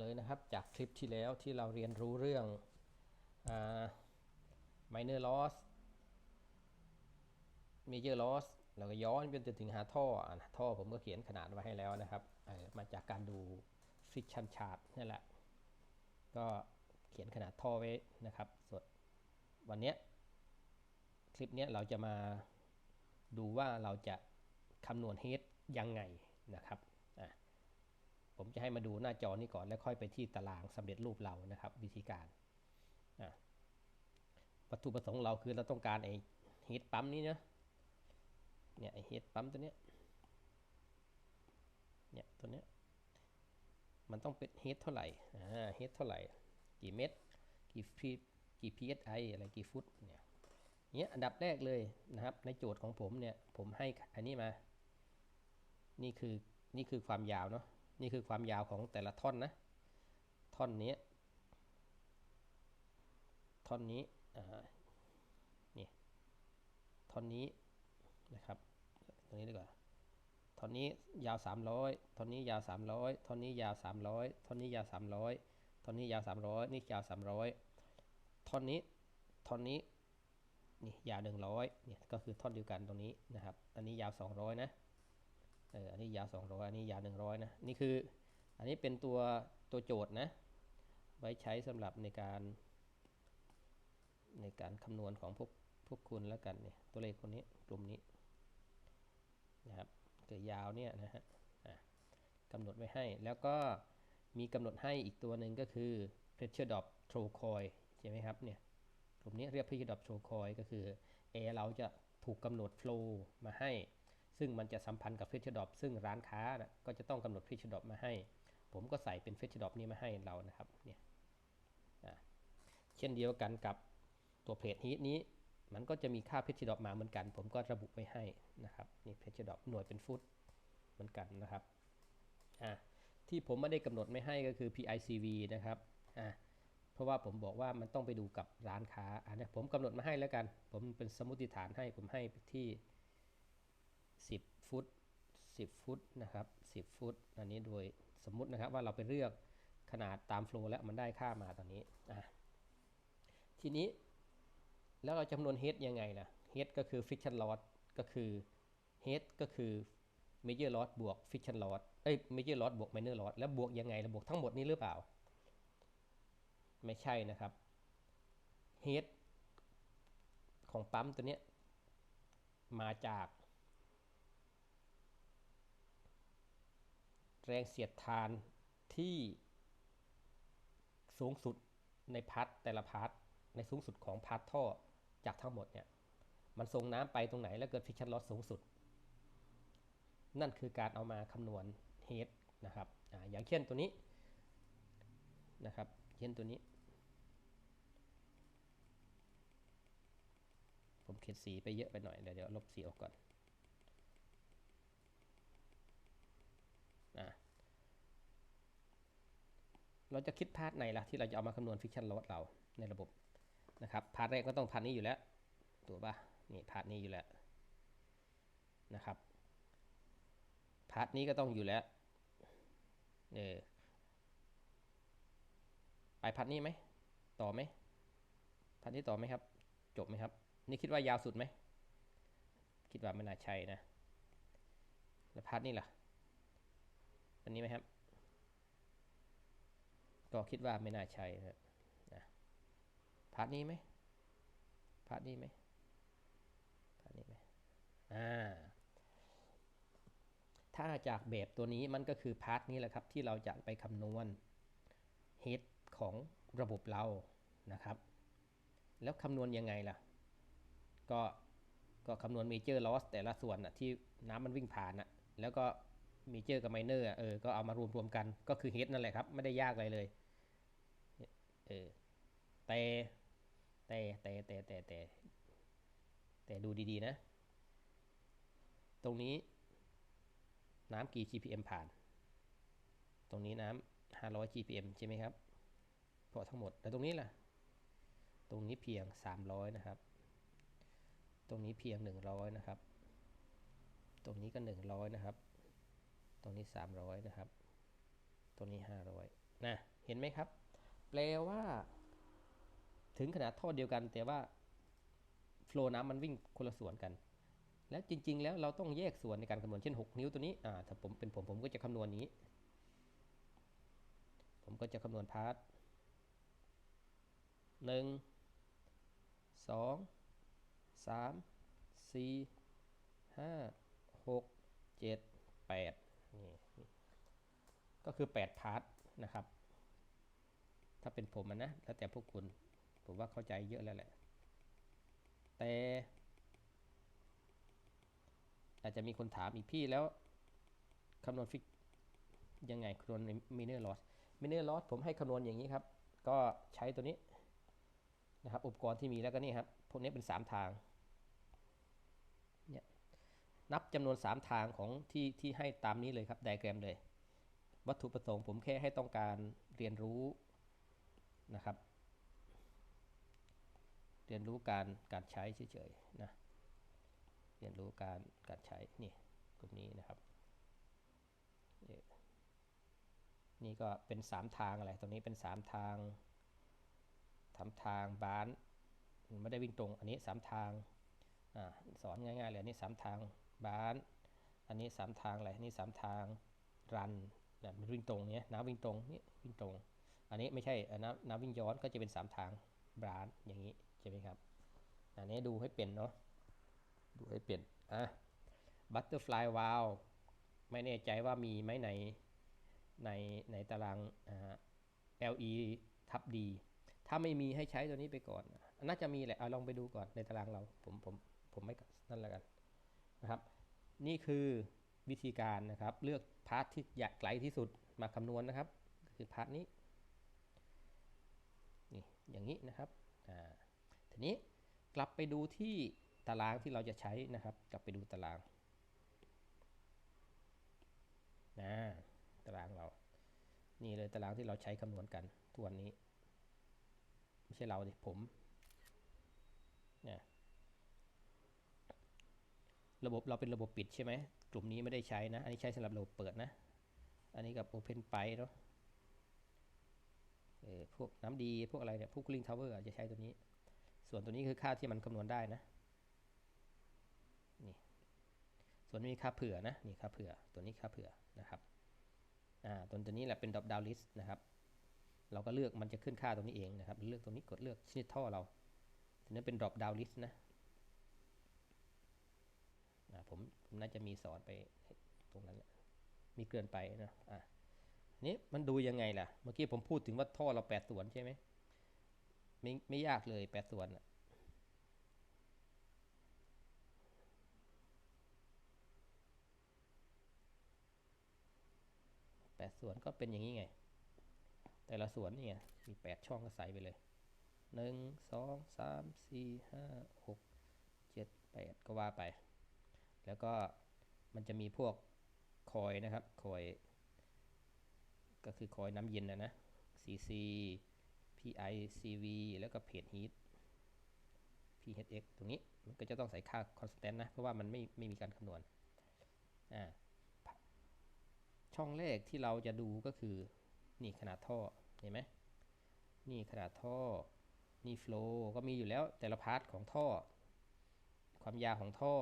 เลยนะครับ จากคลิปที่แล้วที่เราเรียนรู้เรื่องอ minor loss major loss แล้วก็ย้อนไปจนถึงหาท่ออะท่อผมก็เขียนขนาดไว้ให้แล้วนะครับมาจากการดู friction chart นี่แหละ ก็เขียนขนาดท่อไว้นะครับส่วนวันนี้คลิปนี้เราจะมาดูว่าเราจะคำนวณ head ยังไงนะครับ ผมจะให้มาดูหน้าจอนี้ก่อนแล้วค่อยไปที่ตารางสำเร็จรูปเรานะครับวิธีการวัตถุประสงค์เราคือเราต้องการไอ้ head ปั๊มนี้เนาะเนี่ยไอ้ head ปั๊มตัวเนี้ยเนี่ยตัวเนี้ยมันต้องเป็นเฮดเท่าไหร่อ่าเฮดเท่าไหร่ กี่เมตรกี่ฟีกี่ psi อะไรกี่ฟุตเนี่ยเนี้ยอันดับแรกเลยนะครับในโจทย์ของผมเนี่ยผมให้อันนี้มา นี่คือนี่คือความยาวเนาะ นี่คือความยาวของแต่ละท่อนนะ ท่อนนี้ ท่อนนี้นี่ ท่อนนี้นะครับ ตรงนี้ดีกว่า ท่อนนี้ยาว 300 ท่อนนี้ยาว 300 ท่อนนี้ยาว 300 ท่อนนี้ยาว 300 ท่อนนี้ยาว 300 นี่ยาว 300 ท่อนนี้ ท่อนนี้ นี่ยาว 100เนี่ยก็คือท่อนเดียวกันตรงนี้นะครับ อันนี้ยาว 200 นะ เอออันนี้ยาว 200 อันนี้ยาว 100 นะ นี่คืออันนี้เป็นตัวตัวโจทย์นะ ไว้ใช้สำหรับในการ ในการคำนวณของพวกพวกคุณแล้วกันเนี่ย ตัวเลขคนนี้กลุ่มนี้นะครับเกิดยาวเนี่ยนะฮะกำหนดไว้ให้ แล้วก็มีกำหนดให้อีกตัวหนึ่งก็คือ pressure drop throw coil ใช่ไหมครับเนี่ย กลุ่มนี้เรียก pressure drop throw coil ก็คือ air เราจะถูกกำหนด flow มาให้ ซึ่งมันจะสัมพันธ์กับ pressure drop ซึ่งร้านค้านะก็จะต้องกำหนด pressure drop มาให้ ผมก็ใส่เป็น pressure drop นี้มาให้เรานะครับเนี่ยเช่นเดียวกันกับตัวเพลทฮีทนี้ มันก็จะมีค่าเพชรดอปมาเหมือนกัน ผมก็ระบุไว้ให้นะครับนี่เพชรดอปหน่วยเป็นฟุตเหมือนกันนะครับอ่าที่ผมไม่ได้กำหนดไม่ให้ก็คือ PICV นะครับอ่าเพราะว่าผมบอกว่ามันต้องไปดูกับร้านค้าอันนี้ผมกำหนดมาให้แล้วกัน ผมเป็นสมมติฐานให้ผมให้ที่ 10 ฟุต 10 ฟุตนะครับ 10 ฟุต อันนี้โดยสมมุตินะครับว่าเราไปเลือกขนาดตามโฟล์แล้วมันได้ค่ามาตอนนี้อ่าทีนี้แล้วเราจำนวน head ยังไงล่ะ head ก็คือ friction loss ก็คือ head ก็คือ major loss บวก friction loss เอ้ย major loss บวก minor loss แล้วบวกยังไงระบวกทั้งหมดนี้หรือเปล่า ไม่ใช่นะครับ head ของปั๊มตัวเนี้ยมาจาก แรงเสียดทานที่สูงสุดในพาร์ทแต่ละพาร์ทในสูงสุดของพาร์ทท่อจากทั้งหมดเนี่ยมันส่งน้ำไปตรงไหนแล้วเกิดฟิชชั่นลอสสูงสุด นั่นคือการเอามาคำนวณเฮดนะครับออย่างเช่นตัวนี้นะครับเช่นตัวนี้ ผมเขียนสีไปเยอะไปหน่อยเดี๋ยวเดี๋ยวลบสีออกก่อนอ่า เราจะคิดพาร์ทไหนล่ะที่เราจะเอามาคำนวณฟิชชั่นลอสเราในระบบนะครับพาร์ทแรกก็ต้องพาร์ทนี้อยู่แล้วถูกปะนี่พาร์ทนี้อยู่แล้วนะครับพาร์ทนี้ก็ต้องอยู่แล้วเออไปพาร์ทนี้ไหมต่อไหมพาร์ทนี้ต่อไหมครับ จบไหมครับ นี่คิดว่ายาวสุดไหมคิดว่าไม่น่าใช่นะแล้วพาร์ทนี้ล่ะอันนี้ไหมครับ ก็คิดว่าไม่น่าใช่นะนะพาร์ทนี้ไหมพาร์ทนี้ไหมพาร์ทนี้ไหมอ่าถ้าจากแบบตัวนี้มันก็คือพาร์ทนี้แหละครับ ที่เราจะไปคำนวณ head ของระบบเรานะครับ แล้วคำนวณยังไงล่ะ ก็ก็คำนวณ major loss แต่ละส่วนนะที่น้ำมันวิ่งผ่านนะแล้วก็ major กับ minor เออก็เอามารวมรวมกันก็คือ head นั่นแหละครับ ไม่ได้ยากอะไรเลย เออแต่แต่แต่แต่แต่แต่แต่ดูดีๆนะ ตรงนี้น้ำกี่ GPM ผ่าน ตรงนี้น้ำ500 GPM ใช่ไหมครับ เพราะทั้งหมดแต่ตรงนี้ล่ะ ตรงนี้เพียง 300 นะครับ ตรงนี้เพียง 100 นะครับ ตรงนี้ก็ 100 นะครับ ตรงนี้ 300 นะครับ ตรงนี้ 500 นะ เห็นไหมครับ แปลว่า ถึงขนาดท่อเดียวกัน แต่ว่าโฟล์น้ำมันวิ่งคนละส่วนกัน และจริง ๆ แล้วเราต้องแยกส่วนในการคำนวณเช่น 6 นิ้วตัวนี้อ่าถ้าผมเป็นผมผมก็จะคำนวณนี้ ผมก็จะคำนวณพาร์ทหนึ่งสองสามสี่ห้าหกเจ็ดแปดนี่ก็คือ 8 พาร์ทนะครับ ถ้าเป็นผมนะแล้วแต่พวกคุณผมว่าเข้าใจเยอะแล้วแหละ แต่อาจจะมีคนถามอีกพี่แล้วคำนวณฟิกยังไงคำนวณมิเนอร์ลอสมิเนอร์ลอสผมให้คำนวณอย่างนี้ครับ ก็ใช้ตัวนี้นะครับอุปกรณ์ที่มีแล้วก็นี่ครับพวกนี้เป็น 3 ทางเนี่ยนับจำนวน 3 ทางของที่ที่ให้ตามนี้เลยครับไดแกรมเลย วัตถุประสงค์ผมแค่ให้ต้องการเรียนรู้ นะครับ เรียนรู้การการใช้เฉยๆนะเรียนรู้การการใช้นี่กลุ่มนี้นะครับนี่ก็เป็น 3 ทางอะไรตรงนี้เป็น 3 ทางทำทางบานไม่ได้วิ่งตรง อันนี้ 3 ทางอสอนง่ายๆเลยอันนี้ 3 ทางบานอันนี้ 3 ทางอะไรนี่3ทางรันนะมันวิ่งตรงเนี้ยน้ำวิ่งตรงนี่วิ่งตรง อันนี้ไม่ใช่น้ำน้ำวิ่งย้อนก็จะเป็น 3 ทางบานอย่างนี้ใช่ไหมครับ อันนี้ดูให้เป็นเนาะดูให้เป็นอะ butterfly valve ไม่แน่ใจว่ามีไหมในในในตารางอ่า LE ทับ D ถ้าไม่มีให้ใช้ตัวนี้ไปก่อน น่าจะมีแหละเอาลองไปดูก่อนในตารางเราผมผมผมไม่นั่นแล้วกันนะครับ นี่คือวิธีการนะครับ เลือกพาร์ทที่อยากไกลที่สุดมาคำนวณนะครับ คือพาร์ทนี้ อย่างนี้นะครับทีนี้กลับไปดูที่ตารางที่เราจะใช้นะครับ กลับไปดูตารางนะตารางเรา นี่เลยตารางที่เราใช้คำนวณกันทุกวันนี้ ไม่ใช่เราดิผมเนี่ยระบบเราเป็นระบบปิดใช่ไหมกลุ่มนี้ไม่ได้ใช้นะ อันนี้ใช้สำหรับระบบเปิดนะ อันนี้กับ Open ไปเนาะเออ พวกน้ำดีพวกอะไรเนี่ยพวก Cooling Tower จะใช้ตัวนี้ ส่วนตัวนี้คือค่าที่มันคำนวณได้นะนี่ส่วนนี้ค่าเผื่อนะนี่ค่าเผื่อตัวนี้ค่าเผื่อนะครับอ่าตัวตัวนี้แหละเป็น drop down list นะครับ เราก็เลือกมันจะขึ้นค่าตรงนี้เองนะครับ เลือกตรงนี้กดเลือกชนิดท่อเราทีนี้เป็น drop down list นะนะผมผมน่าจะมีสอนไปตรงนั้น มีเกินไปนะอะ นี้มันดูยังไงล่ะ เมื่อกี้ผมพูดถึงว่าท่อเราแปดส่วนใช่ไหมไม่ไม่ยากเลยแปดส่วนอะแปดส่วนก็เป็นอย่างนี้ไง แต่ละส่วนนี่ไงมีแปดช่องก็ใส่ไปเลยหนึ่งสองสามสี่ห้าหกเจ็ดแปดก็ว่าไป แล้วก็มันจะมีพวกคอยนะครับคอย ก็คือคอยน้ำเย็นนะนะ CC PI CV แล้วก็เพจ heat PHX ตรงนี้มันก็จะต้องใส่ค่า constant นะ เพราะว่ามันไม่ไม่มีการคำนวณอ่าช่องแรกที่เราจะดูก็คือ นี่ขนาดท่อ เห็นไหมนี่ขนาดท่อ นี่ flow ก็มีอยู่แล้วแต่ละพาร์ทของท่อ ความยาวของท่อ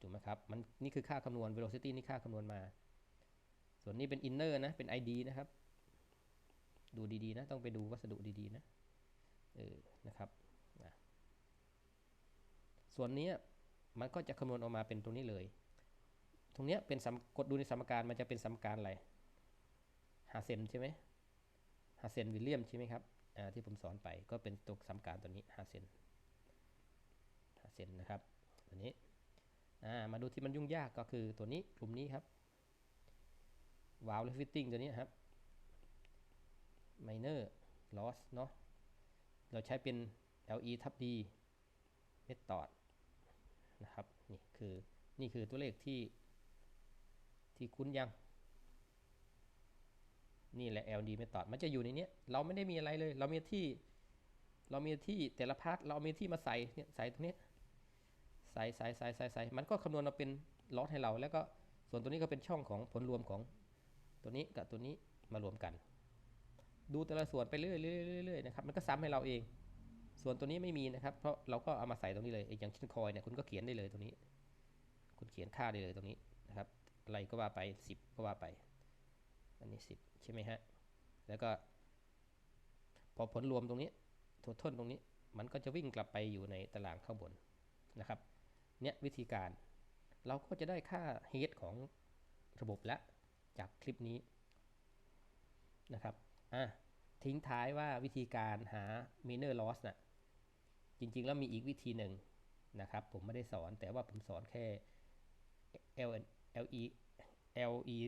ถูกไหมครับ มันนี่คือค่าคำนวณ velocity นี่ค่าคำนวณมา ส่วนนี้เป็น inner นะ เป็น ID นะครับ ดูดีๆนะ ต้องไปดูวัสดุดีๆนะ เออ นะครับนะส่วนนี้มันก็จะคำนวณออกมาเป็นตรงนี้เลย ตรงนี้เป็นกดดูในสมการมันจะเป็นสมการอะไร หาเซนใช่ไหมหาเซนวิลเลียมใช่ไหมครับ อ่า ที่ผมสอนไปก็เป็นตัวสมการตัวนี้หาเซนหาเซนนะครับ ตัวนี้ อ่า มาดูที่มันยุ่งยากก็คือตัวนี้กลุ่มนี้ครับ วาล์วและฟิตติ้งตัวนี้ครับ minor loss เนาะเราใช้เป็น LE ทับ D method นะครับนี่คือนี่คือตัวเลขที่ที่คุ้นยัง นี่แหละ LD method มันจะอยู่ในนี้เราไม่ได้มีอะไรเลย เรามีที่ เรามีที่แต่ละพาร์ทเรามีที่มาใส่เนี่ยใส่ตรงนี้ใส่ใส่ใส่ใส่ใส่มันก็คำนวณมาเป็นลอสให้เรา แล้วก็ส่วนตัวนี้ก็เป็นช่องของผลรวมของ ตัวนี้กับตัวนี้มารวมกัน ดูแต่ละส่วนไปเรื่อยๆๆนะครับมันก็ซ้ำให้เราเอง ส่วนตัวนี้ไม่มีนะครับ เพราะเราก็เอามาใส่ตรงนี้เลยอย่างเช่นคอยเนี่ยคุณก็เขียนได้เลยตรงนี้ คุณเขียนค่าได้เลยตรงนี้นะครับอะไรก็ว่าไป 10 ก็ว่าไป อันนี้ 10 ใช่ไหมฮะ แล้วก็ พอผลรวมตรงนี้ททนตรงนี้ มันก็จะวิ่งกลับไปอยู่ในตารางข้างบนนะครับ เนี่ยวิธีการ เราก็จะได้ค่า head ของระบบแล้ว จากคลิปนี้นะครับอะทิ้งท้ายว่าวิธีการหา minor loss นะ่ะจริงๆ แล้วมีอีกวิธีหนึ่งนะครับ ผมไม่ได้สอนแต่ว่าผมสอนแค่ L L E L E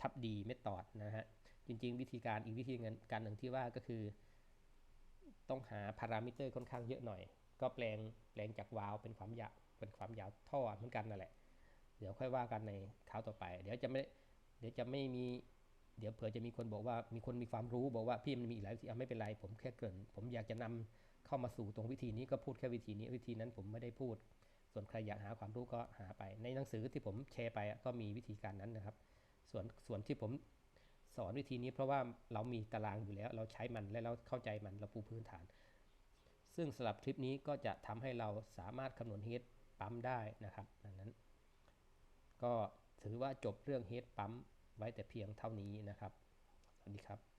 ทับ D method นะฮะ จริงๆ วิธีการอีกวิธีการหนึ่งที่ว่าก็คือ ต้องหาพารามิเตอร์ค่อนข้างเยอะหน่อย ก็แปลงแปลงจากวาล์วเป็นความยาวเป็นความยาวท่อเหมือนกันนั่นแหละ เดี๋ยวค่อยว่ากันในคราวต่อไป เดี๋ยวจะไม่ เดี๋ยวจะไม่มีเดี๋ยวเผื่อจะมีคนบอกว่ามีคนมีความรู้บอกว่าพี่มันมีอีกหลายวิธีอะไม่เป็นไรผมแค่เกินผมอยากจะนำเข้ามาสู่ตรงวิธีนี้ก็พูดแค่วิธีนี้วิธีนั้นผมไม่ได้พูด ส่วนใครอยากหาความรู้ก็หาไป ในหนังสือที่ผมแชร์ไปก็มีวิธีการนั้นนะครับ ส่วนส่วนที่ผมสอนวิธีนี้เพราะว่าเรามีตารางอยู่แล้ว เราใช้มันและเราเข้าใจมันเราปูพื้นฐาน ซึ่งสำหรับคลิปนี้ก็จะทำให้เราสามารถคำนวณเฮดปั๊มได้นะครับดังนั้น ก็ ถือว่าจบเรื่องเฮดปั๊มไว้แต่เพียงเท่านี้นะครับ สวัสดีครับ